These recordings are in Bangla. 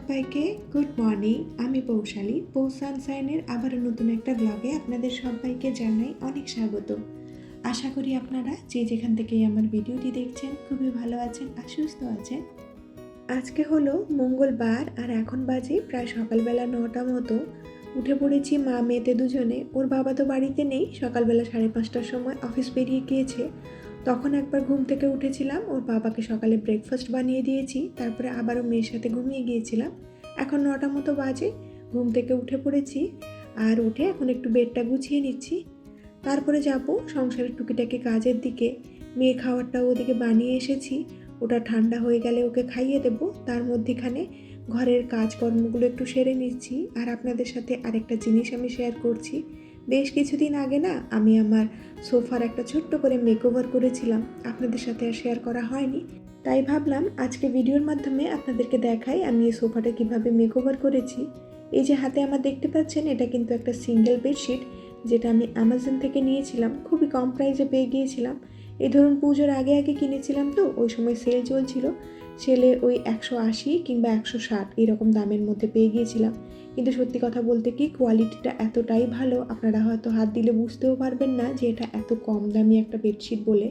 সবাইকে গুড মর্নিং। আমি পৌশালী পৌ সানসাইনের আবারও নতুন একটা ব্লগে আপনাদের সবাইকে জানাই অনেক স্বাগত। আশা করি আপনারা যে যেখান থেকে আমার ভিডিওটি দেখছেন, খুবই ভালো আছেন আর সুস্থ আছেন। আজকে হলো মঙ্গলবার আর এখন বাজে প্রায় সকালবেলা নটা মতো। উঠে পড়েছি মা মেয়েতে দুজনে। ওর বাবা তো বাড়িতে নেই। সকালবেলা সাড়ে পাঁচটার সময় অফিস বেরিয়ে গিয়েছে। তখন একবার ঘুম থেকে উঠেছিলাম, ওর বাবাকে সকালে ব্রেকফাস্ট বানিয়ে দিয়েছি, তারপরে আবারও মেয়ের সাথে ঘুমিয়ে গিয়েছিলাম। এখন নটা মতো বাজে, ঘুম থেকে উঠে পড়েছি আর উঠে এখন একটু বেডটা গুছিয়ে নিচ্ছি। তারপরে যাব সংসারের টুকিটাকি কাজের দিকে। মেয়ে খাবারটা ওদিকে বানিয়ে এসেছি, ওটা ঠান্ডা হয়ে গেলে ওকে খাইয়ে দেব। তার মধ্যেখানে ঘরের কাজকর্মগুলো একটু সেরে নিচ্ছি। আর আপনাদের সাথে আরেকটা জিনিস আমি শেয়ার করছি। বেশ কিছুদিন আগে না আমি আমার সোফার একটা ছোট্ট করে মেকওভার করেছিলাম। আপনাদের সাথে আর শেয়ার করা হয়নি। তাই ভাবলাম আজকে ভিডিওর মাধ্যমে আপনাদেরকে দেখাই আমি এই সোফাটা কীভাবে মেকওভার করেছি। এই যে হাতে আমার দেখতে পাচ্ছেন, এটা কিন্তু একটা সিঙ্গেল বেডশিট যেটা আমি অ্যামাজন থেকে নিয়েছিলাম। খুবই কম প্রাইসে পেয়ে গিয়েছিলাম। এই ধরুন পুজোর আগে আগে কিনেছিলাম তো, ওই সময় সেল চলছিল। সেলে ওই একশো আশি কিংবা একশো ষাট এরকম দামের মধ্যে পেয়ে গিয়েছিলাম। কিন্তু সত্যি কথা বলতে কি কোয়ালিটিটা এতটাই ভালো, আপনারা হয়তো হাত দিলে বুঝতেও পারবেন না যে এটা এত কম দামি একটা বেডশিট বলে।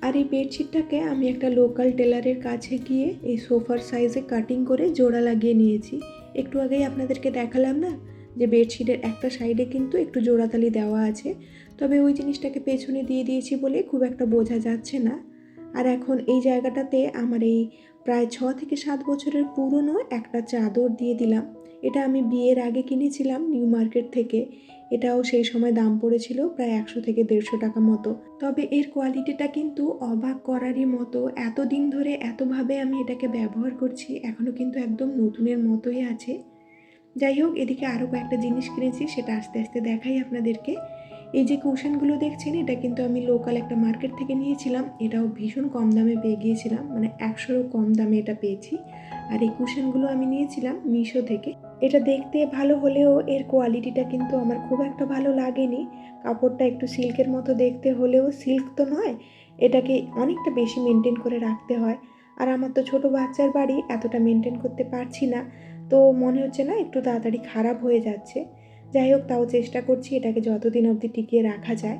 আর এই বেডশিটটাকে আমি একটা লোকাল টেলারের কাছে গিয়ে এই সোফার সাইজে কাটিং করে জোড়া লাগিয়ে নিয়েছি। একটু আগেই আপনাদেরকে দেখালাম না যে বেডশিটের একটা সাইডে কিন্তু একটু জোড়াতালি দেওয়া আছে। তবে ওই জিনিসটাকে পেছনে দিয়ে দিয়েছি বলে খুব একটা বোঝা যাচ্ছে না। আর এখন এই জায়গাটাতে আমার এই প্রায় ছ থেকে সাত বছরের পুরনো একটা চাদর দিয়ে দিলাম। এটা আমি বিয়ের আগে কিনেছিলাম নিউ মার্কেট থেকে। এটাও সেই সময় দাম পড়েছিল প্রায় একশো থেকে দেড়শো টাকা মতো। তবে এর কোয়ালিটিটা কিন্তু অবাক করারই মতো। এতদিন ধরে এতভাবে আমি এটাকে ব্যবহার করছি এখনও কিন্তু একদম নতুনের মতোই আছে। যাই হোক, এদিকে আরও কয়েকটা জিনিস কিনেছি, সেটা আস্তে আস্তে দেখাই আপনাদেরকে। এই যে কুশনগুলো দেখছেন, এটা কিন্তু আমি লোকাল একটা মার্কেট থেকে নিয়েছিলাম। এটাও ভীষণ কম দামে পেয়ে গিয়েছিলাম মানে একশোরও কম দামে এটা পেয়েছি। আর এই কুশনগুলো আমি নিয়েছিলাম মিশো থেকে। এটা দেখতে ভালো হলেও এর কোয়ালিটিটা কিন্তু আমার খুব একটা ভালো লাগেনি। কাপড়টা একটু সিল্কের মতো দেখতে হলেও সিল্ক তো নয়, এটাকে অনেকটা বেশি মেনটেন করে রাখতে হয়। আর আমার তো ছোট বাচ্চার বাড়ি, এতটা মেনটেন করতে পারছি না। তো মনে হচ্ছে না একটু তাড়াতাড়ি খারাপ হয়ে যাচ্ছে। যাই হোক, তাও চেষ্টা করছি এটাকে যতদিন অবধি টিকিয়ে রাখা যায়।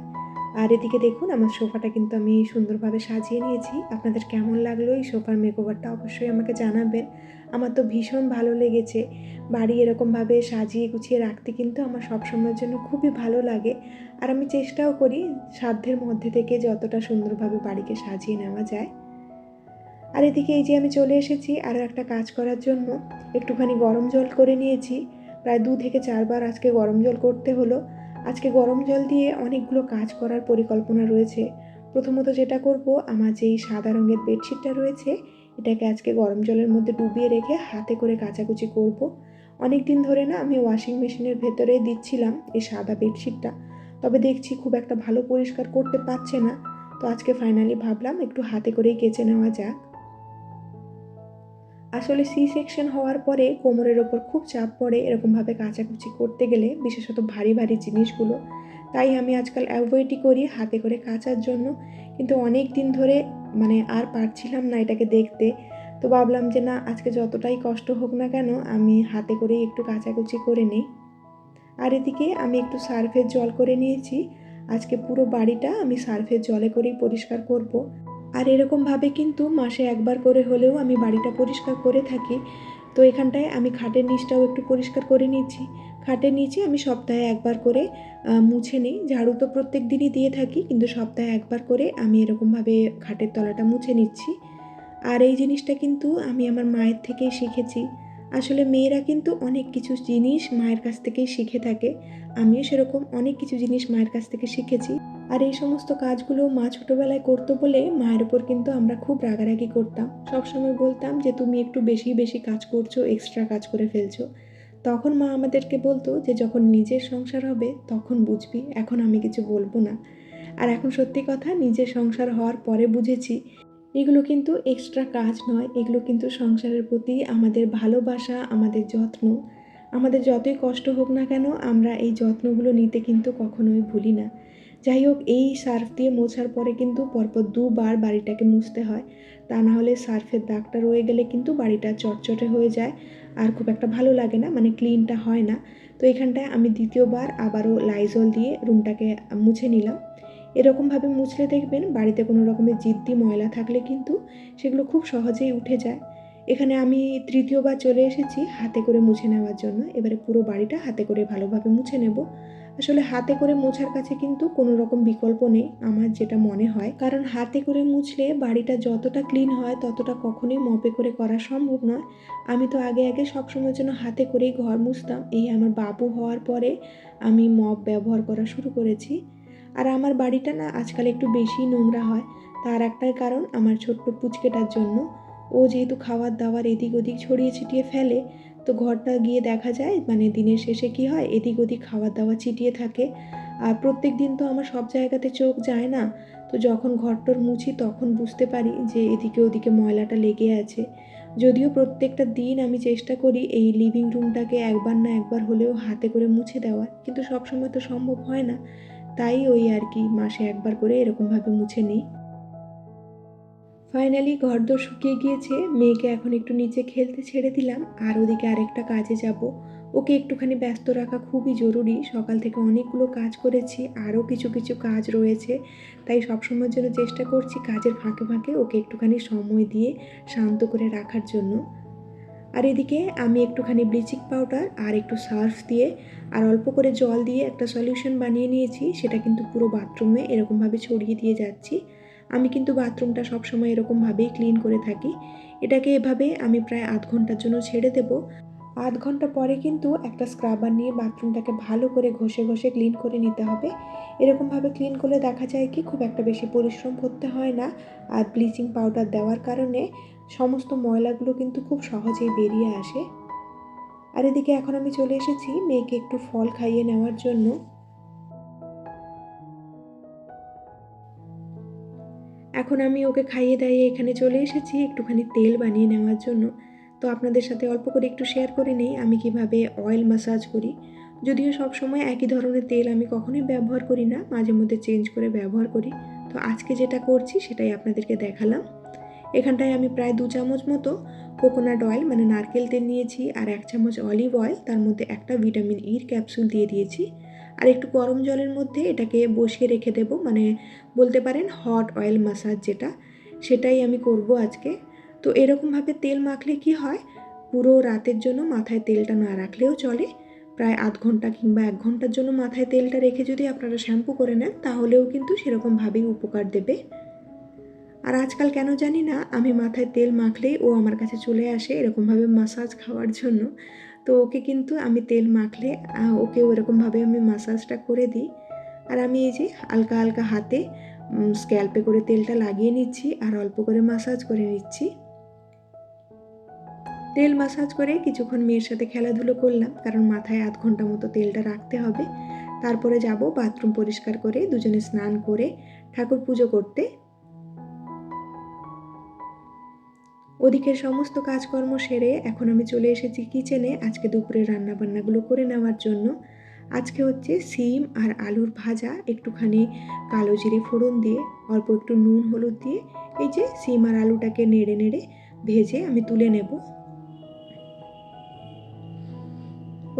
আর এদিকে দেখুন, আমার সোফাটা কিন্তু আমি সুন্দরভাবে সাজিয়ে নিয়েছি। আপনাদের কেমন লাগল এই সোফার মেকওভারটা অবশ্যই আমাকে জানাবেন। আমার তো ভীষণ ভালো লেগেছে। বাড়ি এরকমভাবে সাজিয়ে গুছিয়ে রাখতে কিন্তু আমার সবসময়ের জন্য খুবই ভালো লাগে। আর আমি চেষ্টাও করি সাধ্যের মধ্যে থেকে যতটা সুন্দরভাবে বাড়িকে সাজিয়ে নেওয়া যায়। আর এদিকে এই যে আমি চলে এসেছি, আরও একটা কাজ করার জন্য। একটুখানি গরম জল করে নিয়েছি। প্রায় দু থেকে চারবার আজকে গরম জল করতে হলো। আজকে গরম জল দিয়ে অনেকগুলো কাজ করার পরিকল্পনা রয়েছে। প্রথমত যেটা করব, আমার যেই সাদা রঙের বেডশিটটা রয়েছে, এটাকে আজকে গরম জলের মধ্যে ডুবিয়ে রেখে হাতে করে কাচাকুচি করব। অনেক দিন ধরে না আমি ওয়াশিং মেশিনের ভেতরে দিচ্ছিলাম এই সাদা বেডশিটটা। তবে দেখছি খুব একটা ভালো পরিষ্কার করতে পারছে না। তো আজকে ফাইনালি ভাবলাম একটু হাতে করেই কেচে নেওয়া যাক। আসলে সি সেকশন হওয়ার পরে কোমরের ওপর খুব চাপ পড়ে এরকমভাবে কাচাকুচি করতে গেলে, বিশেষত ভারী ভারী জিনিসগুলো। তাই আমি আজকাল অ্যাভয়েডই করি হাতে করে কাচার জন্য। কিন্তু অনেক দিন ধরে মানে আর পারছিলাম না এটাকে দেখতে। তো ভাবলাম যে না, আজকে যতটাই কষ্ট হোক না কেন আমি হাতে করেই একটু কাচাকুচি করে নিই। আর এদিকে আমি একটু সার্ফের জল করে নিয়েছি। আজকে পুরো বাড়িটা আমি সার্ফের জলে করেই পরিষ্কার করব। আর এরকমভাবে কিন্তু মাসে একবার করে হলেও আমি বাড়িটা পরিষ্কার করে থাকি। তো এখানটায় আমি খাটের নিচটাও একটু পরিষ্কার করে নিচ্ছি। খাটের নিচে আমি সপ্তাহে একবার করে মুছে নিই। ঝাড়ু তো প্রত্যেক দিনই দিয়ে থাকি, কিন্তু সপ্তাহে একবার করে আমি এরকমভাবে খাটের তলাটা মুছে নিচ্ছি। আর এই জিনিসটা কিন্তু আমি আমার মায়ের থেকেই শিখেছি। আসলে মেয়েরা কিন্তু অনেক কিছু জিনিস মায়ের কাছ থেকেই শিখে থাকে। আমিও সেরকম অনেক কিছু জিনিস মায়ের কাছ থেকে শিখেছি। আর এই সমস্ত কাজগুলো মা ছোটোবেলায় করতো বলে মায়ের ওপর কিন্তু আমরা খুব রাগারাগি করতাম। সবসময় বলতাম যে, তুমি একটু বেশি বেশি কাজ করছ এক্সট্রা কাজ করে ফেলছো। তখন মা আমাদেরকে বলতো যে, যখন নিজের সংসার হবে, তখন বুঝবি, এখন আমি কিছু বলব না। আর এখন সত্যি কথা, নিজের সংসার হওয়ার পরে বুঝেছি এগুলো কিন্তু এক্সট্রা কাজ নয়। এগুলো কিন্তু সংসারের প্রতি আমাদের ভালোবাসা, আমাদের যত্ন। আমাদের যতই কষ্ট হোক না কেন, আমরা এই যত্নগুলো নিতে কিন্তু কখনোই ভুলি না। যাই হোক, এই সার্ফ দিয়ে মোছার পরে কিন্তু পরপর দুবার বাড়িটাকে মুছতে হয়। তা না হলে সার্ফের দাগটা রয়ে গেলে কিন্তু বাড়িটা চটচটে হয়ে যায়। আর খুব একটা ভালো লাগে না মানে ক্লিনটা হয় না। তো এখানটায় আমি দ্বিতীয়বার আবারও লাইজল দিয়ে রুমটাকে মুছে নিলাম। এরকমভাবে মুছলে দেখবেন বাড়িতে কোনো রকমের জিদ্দি ময়লা থাকলে কিন্তু সেগুলো খুব সহজেই উঠে যায়। এখানে আমি তৃতীয়বার চলে এসেছি হাতে করে মুছে নেওয়ার জন্য। এবারে পুরো বাড়িটা হাতে করে ভালোভাবে মুছে নেব। আসলে হাতে করে মোছার কাছে কিন্তু কোনো রকম বিকল্প নেই, আমার যেটা মনে হয়। কারণ হাতে করে মুছলে বাড়িটা যতটা ক্লিন হয়, ততটা কখনোই মপে করে করা সম্ভব নয়। আমি তো আগে আগে সবসময়ের জন্য হাতে করেই ঘর মুছতাম। এই আমার বাবু হওয়ার পরে আমি মপ ব্যবহার করা শুরু করেছি। আর আমার বাড়িটা না আজকাল একটু বেশি নোংরা হয়। তার একটাই কারণ আমার ছোট্ট পুচকেটার জন্য। ও যেহেতু খাবার দাবার এদিক ওদিক ছড়িয়ে ছিটিয়ে ফেলে, তো ঘরটা গিয়ে দেখা যায় মানে দিনের শেষে কি হয়, এদিক ওদিক খাবার দাবার ছিটিয়ে থাকে। আর প্রত্যেক দিন তো আমার সব জায়গাতে চোখ যায় না। তো যখন ঘরটর মুছি তখন বুঝতে পারি যে এদিকে ওদিকে ময়লাটা লেগে আছে। যদিও প্রত্যেকটা দিন আমি চেষ্টা করি এই লিভিং রুমটাকে একবার না একবার হলেও হাতে করে মুছে দেওয়ার। কিন্তু সবসময় তো সম্ভব হয় না। তাই ওই আর কি মাসে একবার করে এরকমভাবে মুছে নিই। ফাইনালি ঘরদোর শুকিয়ে গিয়েছে, মেয়েকে এখন একটু নিচে খেলতে ছেড়ে দিলাম, আর ওদিকে আরেকটা কাজে যাব। ওকে একটুখানি ব্যস্ত রাখা খুবই জরুরি, সকাল থেকে অনেকগুলো কাজ করেছি, আরও কিছু কিছু কাজ রয়েছে। তাই সবসময়ের জন্য চেষ্টা করছি কাজের ফাঁকে ফাঁকে ওকে একটুখানি সময় দিয়ে শান্ত করে রাখার জন্য। আর এদিকে আমি একটুখানি ব্লিচিং পাউডার আর একটু সার্ফ দিয়ে আর অল্প করে জল দিয়ে একটা সলিউশন বানিয়ে নিয়েছি, সেটা কিন্তু পুরো বাথরুমে এরকমভাবে ছড়িয়ে দিয়ে যাচ্ছি। আমি কিন্তু বাথরুমটা সবসময় এরকমভাবেই ক্লিন করে থাকি। এটাকে এভাবে আমি প্রায় আধ ঘণ্টার জন্য ছেড়ে দেবো। আধ ঘণ্টা পরে কিন্তু একটা স্ক্রাবার নিয়ে বাথরুমটাকে ভালো করে ঘষে ঘষে ক্লিন করে নিতে হবে। এরকমভাবে ক্লিন করলে দেখা যায় কি খুব একটা বেশি পরিশ্রম করতে হয় না। আর ব্লিচিং পাউডার দেওয়ার কারণে সমস্ত ময়লাগুলো কিন্তু খুব সহজেই বেরিয়ে আসে। আর এদিকে এখন আমি চলে এসেছি মেয়েকে একটু ফল খাইয়ে নেওয়ার জন্য। এখন আমি ওকে খাইয়ে দাইয়ে এখানে চলে এসেছি একটুখানি তেল বানিয়ে নেওয়ার জন্য। তো আপনাদের সাথে অল্প করে একটু শেয়ার করে নিই, আমি কীভাবে অয়েল ম্যাসাজ করি। যদিও সব সময় একই ধরনের তেল আমি কখনোই ব্যবহার করি না, মাঝে মধ্যে চেঞ্জ করে ব্যবহার করি। তো আজকে যেটা করছি সেটাই আপনাদেরকে দেখালাম। এখানটায় আমি প্রায় দু চামচ মতো কোকোনাট অয়েল মানে নারকেল তেল নিয়েছি আর এক চামচ অলিভ অয়েল তার মধ্যে একটা ভিটামিন ইর ক্যাপসুল দিয়ে দিয়েছি। আর একটু গরম জলের মধ্যে এটাকে বসিয়ে রেখে দেব মানে বলতে পারেন হট অয়েল মাসাজ যেটা, সেটাই আমি করব আজকে। তো এরকমভাবে তেল মাখলে কি হয়, পুরো রাতের জন্য মাথায় তেলটা না রাখলেও চলে। প্রায় আধ ঘণ্টা কিংবা এক ঘণ্টার জন্য মাথায় তেলটা রেখে যদি আপনারা শ্যাম্পু করে নেন, তাহলেও কিন্তু সেরকমভাবেই উপকার দেবে। আর আজকাল কেন জানি না, আমি মাথায় তেল মাখলেই ও আমার কাছে চলে আসে এরকমভাবে মাসাজ খাওয়ার জন্য। তো ওকে কিন্তু আমি তেল মাখলে ওকে ওরকমভাবে আমি মাসাজটা করে দিই। আর আমি এই যে হালকা হালকা হাতে স্ক্যাল্পে করে তেলটা লাগিয়ে নিচ্ছি আর অল্প করে মাসাজ করে নিচ্ছি। তেল মাসাজ করে কিছুক্ষণ মেয়ের সাথে খেলাধুলো করলাম, কারণ মাথায় আধ ঘণ্টা মতো তেলটা রাখতে হবে। তারপরে যাব বাথরুম পরিষ্কার করে দুজনে স্নান করে ঠাকুর পুজো করতে। ওদিকের সমস্ত কাজকর্ম সেরে এখন আমি চলে এসেছি কিচেনে আজকে দুপুরে রান্নাবান্নাগুলো করে নেওয়ার জন্য। আজকে হচ্ছে সিম আর আলুর ভাজা, একটুখানি কালো জিরে ফোড়ন দিয়ে, অল্প একটু নুন হলুদ দিয়ে, এই যে সিম আর আলুটাকে নেড়ে নেড়ে ভেজে আমি তুলে নেব।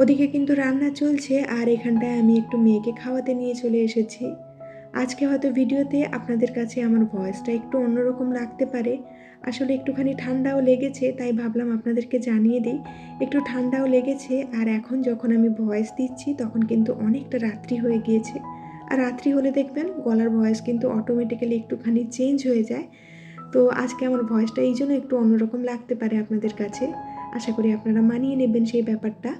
ওদিকে কিন্তু রান্না চলছে আর এখানটায় আমি একটু মেয়েকে খাওয়াতে নিয়ে চলে এসেছি। আজকে হয়তো ভিডিওতে আপনাদের কাছে আমার ভয়েসটা একটু অন্যরকম লাগতে পারে। আসলে একটুখানি ঠান্ডাও লেগেছে, তাই ভাবলাম আপনাদেরকে জানিয়ে দিই। একটু ঠান্ডাও লেগেছে আর এখন যখন আমি ভয়েস দিচ্ছি তখন কিন্তু অনেকটা রাত্রি হয়ে গিয়েছে। আর রাত্রি হলে দেখবেন গলার ভয়েস কিন্তু অটোমেটিক্যালি একটুখানি চেঞ্জ হয়ে যায়। তো আজকে আমার ভয়েসটা এই জন্য একটু অন্যরকম লাগতে পারে আপনাদের কাছে। আশা করি আপনারা মানিয়ে নেবেন সেই ব্যাপারটা।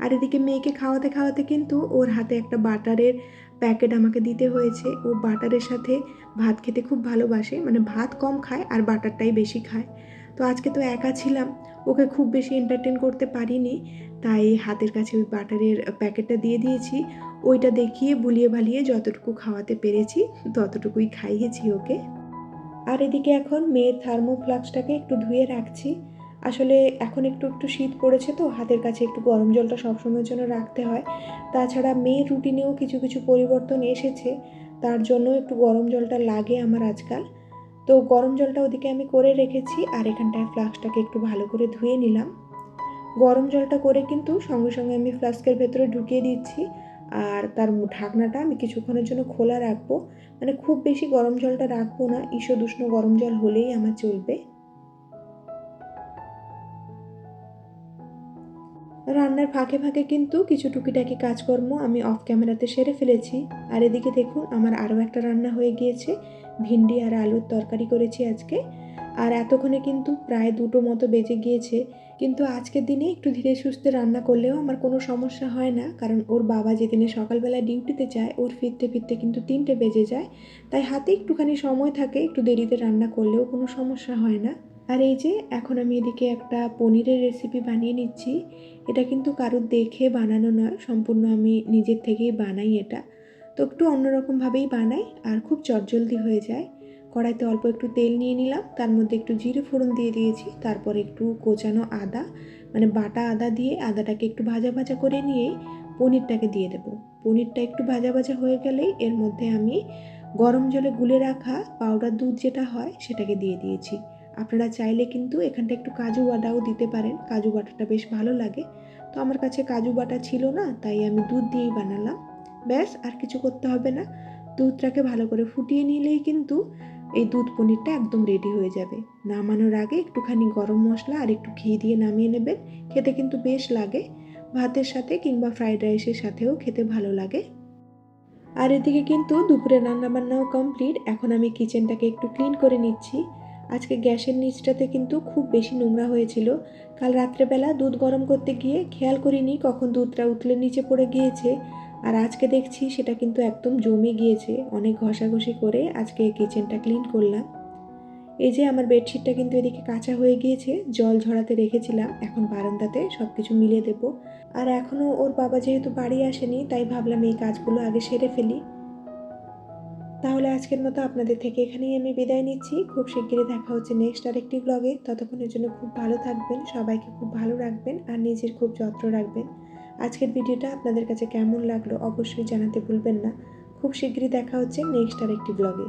আর এদিকে মেয়েকে খাওয়াতে খাওয়াতে কিন্তু ওর হাতে একটা বাটারের প্যাকেট আমাকে দিতে হয়েছে। ও বাটারের সাথে ভাত খেতে খুব ভালোবাসে। মানে ভাত কম খায় আর বাটারটাই বেশি খায়। তো আজকে তো একা ছিলাম। ওকে খুব বেশি এন্টারটেন করতে পারিনি। তাই হাতের কাছে ওই বাটারের প্যাকেটটা দিয়ে দিয়েছি। ওইটা দেখিয়ে, বুলিয়ে ভালিয়ে যতটুকু খাওয়াতে পেরেছি, ততটুকুই খাইয়েছি ওকে। আর এদিকে এখন মেয়ের থার্মোফ্লাক্সটাকে একটু ধুয়ে রাখছি। আসলে এখন একটু একটু শীত পড়েছে তো, হাতের কাছে একটু গরম জলটা সবসময়ের জন্য রাখতে হয়। তাছাড়া মেয়ের রুটিনেও কিছু কিছু পরিবর্তন এসেছে, তার জন্য একটু গরম জলটা লাগে আমার আজকাল। তো গরম জলটা ওদিকে আমি করে রেখেছি আর এখানটায় ফ্লাস্কটাকে একটু ভালো করে ধুয়ে নিলাম। গরম জলটা করে কিন্তু সঙ্গে সঙ্গে আমি ফ্লাস্কের ভেতরে ঢুকিয়ে দিচ্ছি আর তার ঢাকনাটা আমি কিছুক্ষণের জন্য খোলা রাখব। মানে খুব বেশি গরম জলটা রাখব না ঈষদ উষ্ণ গরম জল হলেই আমার চলবে। রান্নার ফাঁকে ফাঁকে কিন্তু কিছু টুকিটাকি কাজকর্ম আমি অফ ক্যামেরাতে সেরে ফেলেছি। আর এদিকে দেখুন, আমার আরও একটা রান্না হয়ে গিয়েছে। ভিন্ডি আর আলুর তরকারি করেছি আজকে। আর এতক্ষণে কিন্তু প্রায় দুটো মতো বেজে গিয়েছে। কিন্তু আজকের দিনে একটু ধীরে সুস্থে রান্না করলেও আমার কোনো সমস্যা হয় না। কারণ ওর বাবা যেদিনে সকালবেলা ডিউটিতে যায়, ওর ফিরতে ফিরতে কিন্তু তিনটে বেজে যায়। তাই হাতে একটুখানি সময় থাকে, একটু দেরিতে রান্না করলেও কোনো সমস্যা হয় না। আর এই যে, এখন আমি এদিকে একটা পনিরের রেসিপি বানিয়ে নিচ্ছি। এটা কিন্তু কারোর দেখে বানানো নয়, সম্পূর্ণ আমি নিজের থেকেই বানাই এটা। তো একটু অন্যরকমভাবেই বানাই আর খুব চটজলদি হয়ে যায়। কড়াইতে অল্প একটু তেল নিয়ে নিলাম, তার মধ্যে একটু জিরে ফোড়ন দিয়ে দিয়েছি, তারপর একটু কোচানো আদা মানে বাটা আদা দিয়ে আদাটাকে একটু ভাজা ভাজা করে নিয়েই পনিরটাকে দিয়ে দেবো। পনিরটা একটু ভাজা ভাজা হয়ে গেলেই এর মধ্যে আমি গরম জলে গুলে রাখা পাউডার দুধ যেটা হয় সেটাকে দিয়ে দিয়েছি। আপনারা চাইলে কিন্তু এখানটা একটু কাজু বাটাও দিতে পারেন। কাজু বাটাটা বেশ ভালো লাগে। তো আমার কাছে কাজু বাটা ছিল না, তাই আমি দুধ দিয়েই বানালাম। ব্যাস, আর কিছু করতে হবে না। দুধটাকে ভালো করে ফুটিয়ে নিলেই কিন্তু এই দুধ পনিরটা একদম রেডি হয়ে যাবে। নামানোর আগে একটুখানি গরম মশলা আর একটু ঘি দিয়ে নামিয়ে নেবেন। খেতে কিন্তু বেশ লাগে। ভাতের সাথে কিংবা ফ্রাইড রাইসের সাথেও খেতে ভালো লাগে। আর এদিকে কিন্তু দুপুরে রান্নাবান্নাও কমপ্লিট। এখন আমি কিচেনটাকে একটু ক্লিন করে নিচ্ছি। আজকে গ্যাসের নিচটাতে কিন্তু খুব বেশি নোংরা হয়েছিল। কাল রাত্রেবেলা দুধ গরম করতে গিয়ে খেয়াল করিনি কখন দুধটা উতলে নিচে পড়ে গিয়েছে। আর আজকে দেখছি সেটা কিন্তু একদম জমে গিয়েছে। অনেক ঘষাঘষি করে আজকে কিচেনটা ক্লিন করলাম। এই যে আমার বেডশিটটা কিন্তু এদিকে কাঁচা হয়ে গিয়েছে, জল ঝরাতে রেখেছিলাম, এখন বারান্দাতে সব কিছু মিলিয়ে দেবো। আর এখনও ওর বাবা যেহেতু বাড়ি আসেনি, তাই ভাবলাম এই কাজগুলো আগে সেরে ফেলি। তাহলে আজকের মতো আপনাদের থেকে এখানেই আমি বিদায় নিচ্ছি। খুব শিগগিরই দেখা হচ্ছে নেক্সট আরেকটি ব্লগে ততক্ষণের জন্য খুব ভালো থাকবেন, সবাইকে খুব ভালো রাখবেন আর নিজের খুব যত্ন রাখবেন। আজকের ভিডিওটা আপনাদের কাছে কেমন লাগল অবশ্যই জানাতে ভুলবেন না। খুব শিগগিরই দেখা হচ্ছে নেক্সট আরেকটি ব্লগে